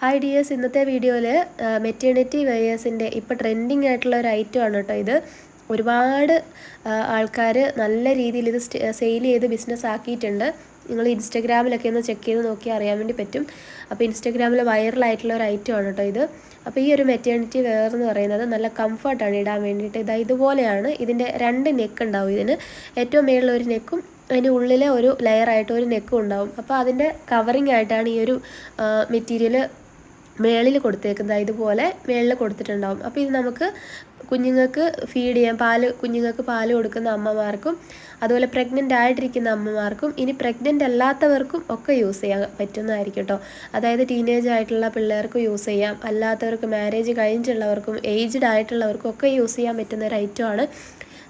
Hi dears ഇന്നത്തെ വീഡിയോയിൽ maternity വെയേഴ്സിന്റെ ഇപ്പോൾ ട്രെൻഡിങ് ആയിട്ടുള്ള ഒരു ഐറ്റം ആണ് കേട്ടോ ഇത്. ഒരുപാട് ആൾക്കാർ നല്ല രീതിയിൽ ഇത് സെയിൽ ചെയ്ത് ബിസിനസ് ആക്കിയിട്ടുണ്ട്. നിങ്ങൾ ഇൻസ്റ്റഗ്രാമിലൊക്കെ ഒന്ന് ചെക്ക് ചെയ്ത് നോക്കി അറിയാൻ വേണ്ടി പറ്റും. അപ്പോൾ ഇൻസ്റ്റഗ്രാമിൽ വൈറലായിട്ടുള്ള ഒരു ഐറ്റം ആണ് കേട്ടോ ഇത്. അപ്പോൾ ഈ ഒരു മെറ്റേണിറ്റി വെയർ എന്ന് പറയുന്നത് നല്ല കംഫർട്ടാണ് ഇടാൻ വേണ്ടിയിട്ട്. ഇതാ ഇതുപോലെയാണ്. ഇതിന്റെ രണ്ട് നെക്ക് ഉണ്ടാവും ഇതിന്. ഏറ്റവും മേളിൽ ഒരു നെക്കും അതിന്റെ ഉള്ളിലെ ഒരു ലെയറായിട്ട് ഒരു നെക്കും ഉണ്ടാവും. അപ്പോൾ അതിന്റെ കവറിങ് ആയിട്ടാണ് ഈ ഒരു മെറ്റീരിയൽ മേളിൽ കൊടുത്തേക്കുന്നത്. ഇതുപോലെ മേളിൽ കൊടുത്തിട്ടുണ്ടാവും. അപ്പോൾ ഇത് നമുക്ക് കുഞ്ഞുങ്ങൾക്ക് ഫീഡ് ചെയ്യാൻ പാൽ കുഞ്ഞുങ്ങൾക്ക് പാൽ കൊടുക്കുന്ന അമ്മമാർക്കും അതുപോലെ പ്രഗ്നന്റ് ആയിട്ടിരിക്കുന്ന അമ്മമാർക്കും ഇനി പ്രഗ്നന്റ് അല്ലാത്തവർക്കും ഒക്കെ യൂസ് ചെയ്യാൻ പറ്റുന്നതായിരിക്കും കേട്ടോ. അതായത് ടീനേജ് ആയിട്ടുള്ള പിള്ളേർക്ക് യൂസ് ചെയ്യാം. അല്ലാത്തവർക്ക് മാരേജ് കഴിഞ്ഞിട്ടുള്ളവർക്കും ഏജ്ഡ് ആയിട്ടുള്ളവർക്കും ഒക്കെ യൂസ് ചെയ്യാൻ പറ്റുന്ന ഒരു ഐറ്റമാണ്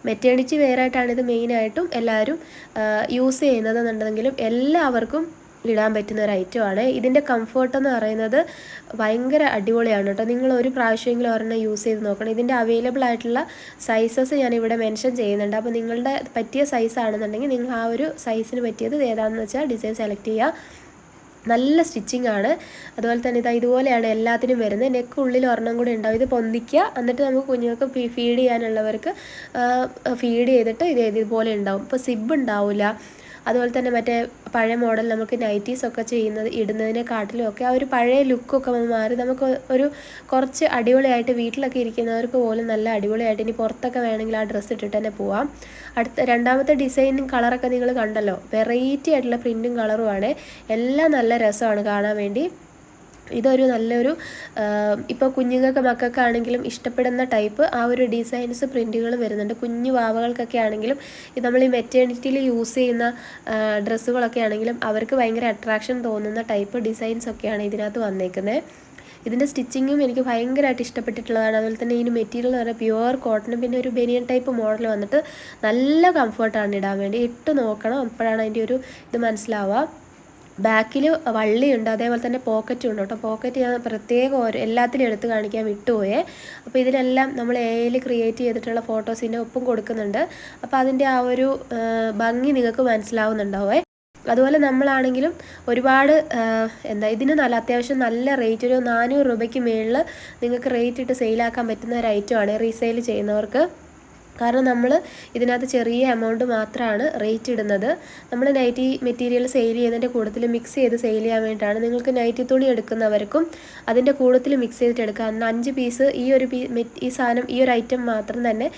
മെറ്റേണിറ്റി വെയറായിട്ടാണ് ഇത് മെയിനായിട്ടും എല്ലാവരും യൂസ് ചെയ്യുന്നതെന്നുണ്ടെങ്കിലും എല്ലാവർക്കും ഇടാൻ പറ്റുന്ന ഒരു ഐറ്റമാണ് ഇതിന്റെ കംഫർട്ട് എന്ന് പറയുന്നത് ഭയങ്കര അടിപൊളിയാണ് കേട്ടോ. നിങ്ങൾ ഒരു പ്രാവശ്യമെങ്കിലും ഒരെണ്ണം യൂസ് ചെയ്ത് നോക്കണം. ഇതിന്റെ അവൈലബിൾ ആയിട്ടുള്ള സൈസസ് ഞാൻ ഇവിടെ മെൻഷൻ ചെയ്യുന്നുണ്ട്. അപ്പോൾ നിങ്ങളുടെ പറ്റിയ സൈസ് ആണെന്നുണ്ടെങ്കിൽ നിങ്ങൾ ആ ഒരു സൈസിന് പറ്റിയത് ഏതാണെന്ന് വെച്ചാൽ ഡിസൈൻ സെലക്ട് ചെയ്യുക. നല്ല സ്റ്റിച്ചിങ് ആണ്. അതുപോലെ തന്നെ ഇതാ ഇതുപോലെയാണ് എല്ലാത്തിനും വരുന്നത്. നെക്ക് ഉള്ളിൽ ഒരെണ്ണം കൂടി ഉണ്ടാവും. ഇത് പൊന്തിക്കുക. എന്നിട്ട് നമുക്ക് കുഞ്ഞുങ്ങൾക്ക് ഫീഡ് ചെയ്യാനുള്ളവർക്ക് ഫീഡ് ചെയ്തിട്ട് ഇത് ഇതുപോലെ ഉണ്ടാവും. ഇപ്പോൾ സിബ് ഉണ്ടാവില്ല അതുപോലെ തന്നെ മറ്റേ പഴയ മോഡൽ നമുക്ക് നൈറ്റീസ് ഒക്കെ ചെയ്യുന്നത് ഇടുന്നതിനെക്കാട്ടിലും ഒക്കെ ആ ഒരു പഴയ ലുക്കൊക്കെ മാറി. നമുക്ക് ഒരു കുറച്ച് അടിപൊളിയായിട്ട് വീട്ടിലൊക്കെ ഇരിക്കുന്നവർക്ക് പോലും നല്ല അടിപൊളിയായിട്ട് ഇനി പുറത്തൊക്കെ വേണമെങ്കിൽ ആ ഡ്രസ്സ് ഇട്ടിട്ട് തന്നെ പോവാം. അടുത്ത രണ്ടാമത്തെ ഡിസൈനും കളറൊക്കെ നിങ്ങൾ കണ്ടല്ലോ. വെറൈറ്റി ആയിട്ടുള്ള പ്രിന്റും കളറുമാണ് എല്ലാം നല്ല രസമാണ് കാണാൻ വേണ്ടി. ഇതൊരു നല്ലൊരു ഇപ്പോൾ കുഞ്ഞുങ്ങൾക്ക് മക്കൾക്കാണെങ്കിലും ഇഷ്ടപ്പെടുന്ന ടൈപ്പ് ആ ഒരു ഡിസൈൻസ് പ്രിന്റുകൾ വരുന്നുണ്ട്. കുഞ്ഞു വാവകൾക്കൊക്കെ ആണെങ്കിലും ഇത് നമ്മൾ ഈ മെറ്റേണിറ്റിയിൽ യൂസ് ചെയ്യുന്ന ഡ്രസ്സുകളൊക്കെ ആണെങ്കിലും അവർക്ക് ഭയങ്കര അട്രാക്ഷൻ തോന്നുന്ന ടൈപ്പ് ഡിസൈൻസ് ഒക്കെയാണ് ഇതിനകത്ത് വന്നേക്കുന്നത് ഇതിന്റെ സ്റ്റിച്ചിങ്ങും എനിക്ക് ഭയങ്കരമായിട്ട് ഇഷ്ടപ്പെട്ടിട്ടുള്ളതാണ്. അതുപോലെ തന്നെ ഇതിന് മെറ്റീരിയൽ എന്ന് പറഞ്ഞാൽ പ്യുവർ കോട്ടണും പിന്നെ ഒരു ബനിയൻ ടൈപ്പ് മോഡൽ വന്നിട്ട് നല്ല കംഫർട്ടാണ് ഇടാൻ വേണ്ടി. ഇട്ട് നോക്കണം അപ്പോഴാണ് അതിന്റെ ഒരു ഇത് മനസ്സിലാവുക. ബാക്കിൽ വള്ളിയുണ്ട് അതേപോലെ തന്നെ പോക്കറ്റും ഉണ്ട് കേട്ടോ. പോക്കറ്റ് ഞാൻ പ്രത്യേകം ഓരോ എല്ലാത്തിലും എടുത്ത് കാണിക്കാൻ വിട്ടുപോയേ. അപ്പോൾ ഇതിനെല്ലാം നമ്മൾ എയിൽ ക്രിയേറ്റ് ചെയ്തിട്ടുള്ള ഫോട്ടോസിന്റെ ഒപ്പം കൊടുക്കുന്നുണ്ട്. അപ്പോൾ അതിന്റെ ആ ഒരു ഭംഗി നിങ്ങൾക്ക് മനസ്സിലാവുന്നുണ്ടാവേ. അതുപോലെ നമ്മളാണെങ്കിലും ഒരുപാട് എന്താ ഇതിന് നല്ല അത്യാവശ്യം നല്ല റേറ്റ് ഒരു നാനൂറ് രൂപയ്ക്ക് മേളിൽ നിങ്ങൾക്ക് റേറ്റ് ഇട്ട് സെയിലാക്കാൻ പറ്റുന്ന ഒരു ഐറ്റമാണ് റീസെയിൽ ചെയ്യുന്നവർക്ക്. കാരണം നമ്മൾ ഇതിനകത്ത് ചെറിയ എമൗണ്ട് മാത്രമാണ് റേറ്റ് ഇടുന്നത്. നമ്മൾ നൈറ്റി മെറ്റീരിയൽ സെയിൽ ചെയ്യുന്നതിന്റെ കൂട്ടത്തിൽ മിക്സ് ചെയ്ത് സെയിൽ ചെയ്യാൻ വേണ്ടിയിട്ടാണ് നിങ്ങൾക്ക് നൈറ്റി തുണി എടുക്കുന്നവർക്കും അതിന്റെ കൂട്ടത്തിൽ മിക്സ് ചെയ്തിട്ട് എടുക്കാം. അന്ന് അഞ്ച് പീസ് ഈ ഒരു ഈ സാധനം ഈ ഒരു ഐറ്റം മാത്രം തന്നെ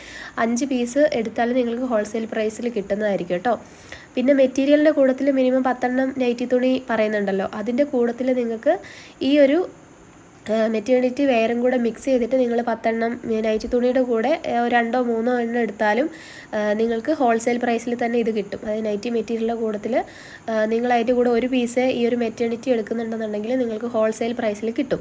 അഞ്ച് പീസ് എടുത്താൽ നിങ്ങൾക്ക് ഹോൾസെയിൽ പ്രൈസിൽ കിട്ടുന്നതായിരിക്കും കേട്ടോ. പിന്നെ മെറ്റീരിയലിന്റെ കൂടത്തിൽ മിനിമം പത്തെണ്ണം നൈറ്റി തുണി പറയുന്നുണ്ടല്ലോ. അതിന്റെ കൂടത്തിൽ നിങ്ങൾക്ക് ഈ ഒരു മെറ്റേണിറ്റി വെയറും കൂടെ മിക്സ് ചെയ്തിട്ട് നിങ്ങൾ പത്തെണ്ണം നൈറ്റി തുണിയുടെ കൂടെ രണ്ടോ മൂന്നോ എണ്ണം എടുത്താലും നിങ്ങൾക്ക് ഹോൾസെയിൽ പ്രൈസിൽ തന്നെ ഇത് കിട്ടും. അതായത് നൈറ്റി മെറ്റീരിയലിന്റെ കൂടത്തിൽ നിങ്ങൾ അതിന്റെ കൂടെ ഒരു പീസ് ഈ ഒരു മെറ്റേണിറ്റി എടുക്കുന്നുണ്ടെന്നുണ്ടെങ്കിൽ നിങ്ങൾക്ക് ഹോൾസെയിൽ പ്രൈസിൽ കിട്ടും.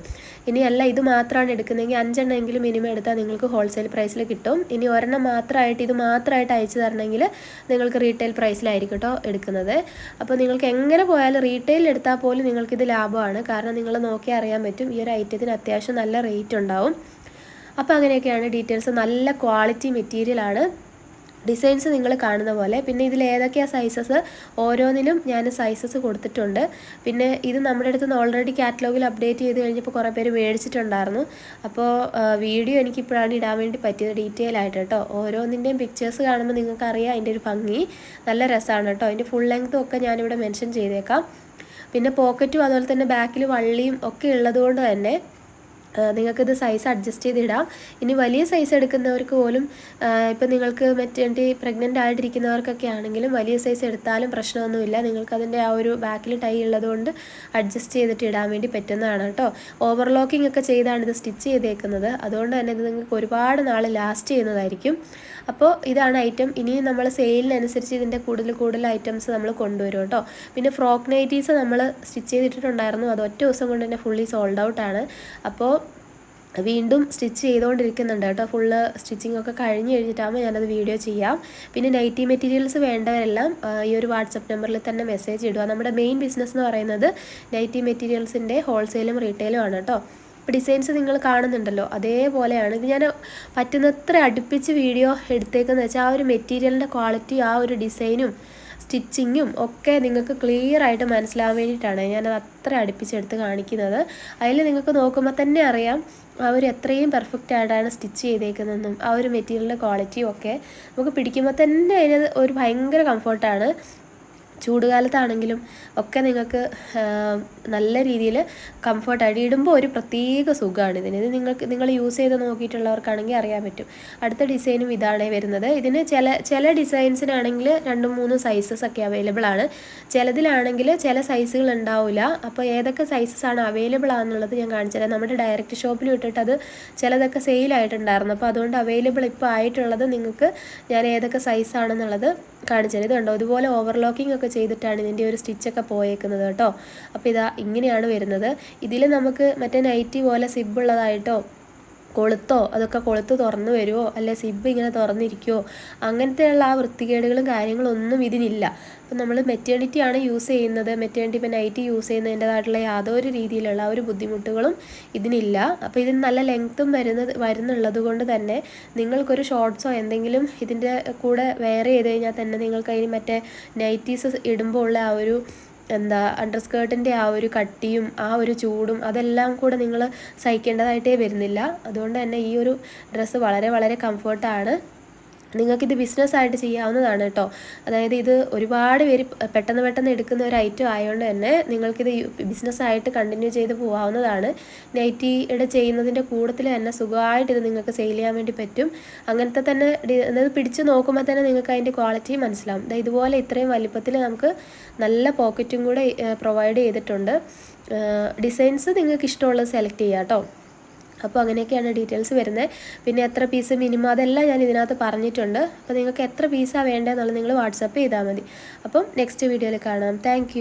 ഇനി അല്ല ഇത് മാത്രമാണ് എടുക്കുന്നതെങ്കിൽ അഞ്ചെണ്ണമെങ്കിലും മിനിമം എടുത്താൽ നിങ്ങൾക്ക് ഹോൾസെയിൽ പ്രൈസിൽ കിട്ടും. ഇനി ഒരെണ്ണം മാത്രമായിട്ട് ഇത് മാത്രമായിട്ട് അയച്ചു തരണമെങ്കിൽ നിങ്ങൾക്ക് റീറ്റെയിൽ പ്രൈസിലായിരിക്കും കേട്ടോ എടുക്കുന്നത്. അപ്പോൾ നിങ്ങൾക്ക് എങ്ങനെ പോയാലും റീറ്റെയിൽ എടുത്താൽ പോലും നിങ്ങൾക്കിത് ലാഭമാണ്. കാരണം നിങ്ങൾ നോക്കിയാൽ അറിയാൻ പറ്റും ഈ ഒരു ഐറ്റത്തിന് അത്യാവശ്യം നല്ല റേറ്റ് ഉണ്ടാവും. അപ്പോൾ അങ്ങനെയൊക്കെയാണ് ഡീറ്റെയിൽസ് നല്ല ക്വാളിറ്റി മെറ്റീരിയലാണ് ഡിസൈൻസ് നിങ്ങൾ കാണുന്ന പോലെ. പിന്നെ ഇതിൽ ഏതൊക്കെയാണ് സൈസസ് ഓരോന്നിനും ഞാൻ സൈസസ് കൊടുത്തിട്ടുണ്ട്. പിന്നെ ഇത് നമ്മുടെ അടുത്ത് നിന്ന് ഓൾറെഡി കാറ്റലോഗിൽ അപ്ഡേറ്റ് ചെയ്ത് കഴിഞ്ഞപ്പോൾ കുറേ പേര് മേടിച്ചിട്ടുണ്ടായിരുന്നു. അപ്പോൾ വീഡിയോ എനിക്കിപ്പോഴാണ് ഇടാൻ വേണ്ടി പറ്റിയത് ഡീറ്റെയിൽ ആയിട്ട് കേട്ടോ. ഓരോന്നിന്റെയും പിക്ചേഴ്സ് കാണുമ്പോൾ നിങ്ങൾക്കറിയാം അതിന്റെ ഒരു ഭംഗി. നല്ല രസമാണ് കേട്ടോ. അതിന്റെ ഫുൾ ലെങ്ത്തും ഒക്കെ ഞാനിവിടെ മെൻഷൻ ചെയ്തേക്കാം. പിന്നെ പോക്കറ്റും അതുപോലെ തന്നെ ബാക്കിൽ വള്ളിയും ഒക്കെ ഉള്ളതുകൊണ്ട് തന്നെ നിങ്ങൾക്കിത് സൈസ് അഡ്ജസ്റ്റ് ചെയ്തിടാം. ഇനി വലിയ സൈസ് എടുക്കുന്നവർക്ക് പോലും ഇപ്പം നിങ്ങൾക്ക് മെറ്റേണിറ്റി പ്രഗ്നന്റ് ആയിട്ടിരിക്കുന്നവർക്കൊക്കെ ആണെങ്കിലും വലിയ സൈസ് എടുത്താലും പ്രശ്നമൊന്നുമില്ല. നിങ്ങൾക്ക് അതിന്റെ ആ ഒരു ബാക്കിൽ ടൈ ഉള്ളതുകൊണ്ട് അഡ്ജസ്റ്റ് ചെയ്തിട്ട് ഇടാൻ വേണ്ടി പറ്റുന്നതാണ് കേട്ടോ. ഓവർലോക്കിംഗ് ഒക്കെ ചെയ്താണ് ഇത് സ്റ്റിച്ച് ചെയ്തേക്കുന്നത്. അതുകൊണ്ട് തന്നെ ഇത് നിങ്ങൾക്ക് ഒരുപാട് നാൾ ലാസ്റ്റ് ചെയ്യുന്നതായിരിക്കും. അപ്പോൾ ഇതാണ് ഐറ്റം ഇനി നമ്മൾ സെയിലിനനുസരിച്ച് ഇതിന്റെ കൂടുതൽ കൂടുതൽ ഐറ്റംസ് നമ്മൾ കൊണ്ടുവരും കേട്ടോ. പിന്നെ ഫ്രോക്ക് നൈറ്റീസ് നമ്മൾ സ്റ്റിച്ച് ചെയ്തിട്ടുണ്ടായിരുന്നു അത് ഒറ്റ ദിവസം കൊണ്ട് തന്നെ ഫുള്ളി സോൾഡ് ഔട്ടാണ് അപ്പോൾ വീണ്ടും സ്റ്റിച്ച് ചെയ്തുകൊണ്ടിരിക്കുന്നുണ്ട് കേട്ടോ. ഫുള്ള് സ്റ്റിച്ചിങ് ഒക്കെ കഴിഞ്ഞ് കഴിഞ്ഞിട്ടാകുമ്പോൾ ഞാനത് വീഡിയോ ചെയ്യാം. പിന്നെ നൈറ്റി മെറ്റീരിയൽസ് വേണ്ടവരെല്ലാം ഈ ഒരു വാട്സപ്പ് നമ്പറിൽ തന്നെ മെസ്സേജ് ഇടുക. നമ്മുടെ മെയിൻ ബിസിനസ് എന്ന് പറയുന്നത് നൈറ്റി മെറ്റീരിയൽസിന്റെ ഹോൾസെയിലും റീറ്റെയിലും ആണ് കേട്ടോ. ഇപ്പോൾ ഡിസൈൻസ് നിങ്ങൾ കാണുന്നുണ്ടല്ലോ അതേപോലെയാണ്. ഇത് ഞാൻ പറ്റുന്നത്ര അടുപ്പിച്ച് വീഡിയോ എടുത്തേക്കെന്ന് വെച്ചാൽ ആ ഒരു മെറ്റീരിയലിന്റെ ക്വാളിറ്റി ആ ഒരു ഡിസൈനും സ്റ്റിച്ചിങ്ങും ഒക്കെ നിങ്ങൾക്ക് ക്ലിയർ ആയിട്ട് മനസ്സിലാവാൻ വേണ്ടിയിട്ടാണ് ഞാനത് അത്ര അടുപ്പിച്ചെടുത്ത് കാണിക്കുന്നത്. അതിൽ നിങ്ങൾക്ക് നോക്കുമ്പോൾ തന്നെ അറിയാം അവർ എത്രയും പെർഫെക്റ്റ് ആയിട്ടാണ് സ്റ്റിച്ച് ചെയ്തേക്കുന്നതെന്നും ആ ഒരു മെറ്റീരിയലിന്റെ ക്വാളിറ്റിയും ഒക്കെ. നമുക്ക് പിടിക്കുമ്പോൾ തന്നെ അതിന് ഒരു ഭയങ്കര കംഫർട്ടാണ് ചൂടുകാലത്താണെങ്കിലും ഒക്കെ നിങ്ങൾക്ക് നല്ല രീതിയിൽ കംഫർട്ട് ഇടുമ്പോൾ ഒരു പ്രത്യേക സുഖമാണ് ഇതിന്. ഇത് നിങ്ങൾക്ക് നിങ്ങൾ യൂസ് ചെയ്ത് നോക്കിയിട്ടുള്ളവർക്കാണെങ്കിൽ അറിയാൻ പറ്റും. അടുത്ത ഡിസൈനും ഇതാണ് വരുന്നത്. ഇതിന് ചില ചില ഡിസൈൻസിനാണെങ്കിൽ രണ്ടും മൂന്നും സൈസസ് ഒക്കെ അവൈലബിൾ ആണ്. ചിലതിലാണെങ്കിൽ ചില സൈസുകൾ ഉണ്ടാവില്ല. അപ്പോൾ ഏതൊക്കെ സൈസസ് ആണ് അവൈലബിൾ ആണെന്നുള്ളത് ഞാൻ കാണിച്ചുതരാം നമ്മുടെ ഡയറക്റ്റ് ഷോപ്പിൽ വിട്ടിട്ട് അത് ചിലതൊക്കെ സെയിലായിട്ടുണ്ടായിരുന്നു അപ്പോൾ അതുകൊണ്ട് അവൈലബിൾ ഇപ്പോൾ ആയിട്ടുള്ളത് നിങ്ങൾക്ക് ഞാൻ ഏതൊക്കെ സൈസ് ആണെന്നുള്ളത് കാണിച്ചത് ഇത് കണ്ടോ ഇതുപോലെ ഓവർലോക്കിംഗ് ഒക്കെ ചെയ്തിട്ടാണ് ഇതിന്റെ ഒരു സ്റ്റിച്ചൊക്കെ പോയേക്കുന്നത് കേട്ടോ. അപ്പോൾ ഇതാ ഇങ്ങനെയാണ് വരുന്നത്. ഇതിൽ നമുക്ക് മറ്റേ നൈറ്റി പോലെ സിബ് ഉള്ളതായിട്ടോ കൊളുത്തോ അതൊക്കെ കൊളുത്ത് തുറന്നു വരുമോ അല്ലെ സിബ് ഇങ്ങനെ തുറന്നിരിക്കുമോ അങ്ങനത്തെയുള്ള ആ വൃത്തികേടുകളും കാര്യങ്ങളും ഒന്നും ഇതിനില്ല. അപ്പം നമ്മൾ മെറ്റേണിറ്റി ആണ് യൂസ് ചെയ്യുന്നത്. മെറ്റേണിറ്റി ഇപ്പം നൈറ്റി യൂസ് ചെയ്യുന്നതിന്റെതായിട്ടുള്ള യാതൊരു രീതിയിലുള്ള ഒരു ബുദ്ധിമുട്ടുകളും ഇതിനില്ല. അപ്പോൾ ഇതിന് നല്ല ലെങ്ത്തും വരുന്നത് വരുന്നുള്ളത് കൊണ്ട് തന്നെ നിങ്ങൾക്കൊരു ഷോർട്ട്സോ എന്തെങ്കിലും ഇതിന്റെ കൂടെ വെയർ ചെയ്ത് കഴിഞ്ഞാൽ തന്നെ നിങ്ങൾക്ക് അതിന് മറ്റേ നൈറ്റീസ് ഇടുമ്പോൾ ഉള്ള ആ ഒരു എന്താ അണ്ടർ സ്കേർട്ടിന്റെ ആ ഒരു കട്ടിയും ആ ഒരു ചൂടും അതെല്ലാം കൂടെ നിങ്ങൾ സഹിക്കേണ്ടതായിട്ടേ വരുന്നില്ല. അതുകൊണ്ട് തന്നെ ഈ ഒരു ഡ്രസ്സ് വളരെ വളരെ കംഫർട്ടാണ് നിങ്ങൾക്കിത് ബിസിനസ്സായിട്ട് ചെയ്യാവുന്നതാണ് കേട്ടോ. അതായത് ഇത് ഒരുപാട് പേര് പെട്ടെന്ന് പെട്ടെന്ന് എടുക്കുന്ന ഒരു ഐറ്റം ആയതുകൊണ്ട് തന്നെ നിങ്ങൾക്കിത് ബിസിനസ്സായിട്ട് കണ്ടിന്യൂ ചെയ്ത് പോകാവുന്നതാണ് നൈറ്റിയുടെ ചെയ്യുന്നതിന്റെ കൂടത്തിൽ തന്നെ സുഖമായിട്ട് ഇത് നിങ്ങൾക്ക് സെയിൽ ചെയ്യാൻ വേണ്ടി പറ്റും. അങ്ങനത്തെ തന്നെ അതായത് പിടിച്ച് നോക്കുമ്പോൾ തന്നെ നിങ്ങൾക്ക് അതിന്റെ ക്വാളിറ്റി മനസ്സിലാവും. ഇതുപോലെ ഇത്രയും വലിപ്പത്തിൽ നമുക്ക് നല്ല പോക്കറ്റും കൂടെ പ്രൊവൈഡ് ചെയ്തിട്ടുണ്ട്. ഡിസൈൻസ് നിങ്ങൾക്ക് ഇഷ്ടമുള്ളത് സെലക്ട് ചെയ്യാം കേട്ടോ. അപ്പോൾ അങ്ങനെയൊക്കെയാണ് ഡീറ്റെയിൽസ് വരുന്നത്. പിന്നെ എത്ര പീസ് മിനിമം അതെല്ലാം ഞാൻ ഇതിനകത്ത് പറഞ്ഞിട്ടുണ്ട്. അപ്പോൾ നിങ്ങൾക്ക് എത്ര പീസാണ് വേണ്ടതെന്നുള്ളത് നിങ്ങൾ വാട്സപ്പ് ചെയ്താൽ മതി. അപ്പം നെക്സ്റ്റ് വീഡിയോയിൽ കാണാം. താങ്ക്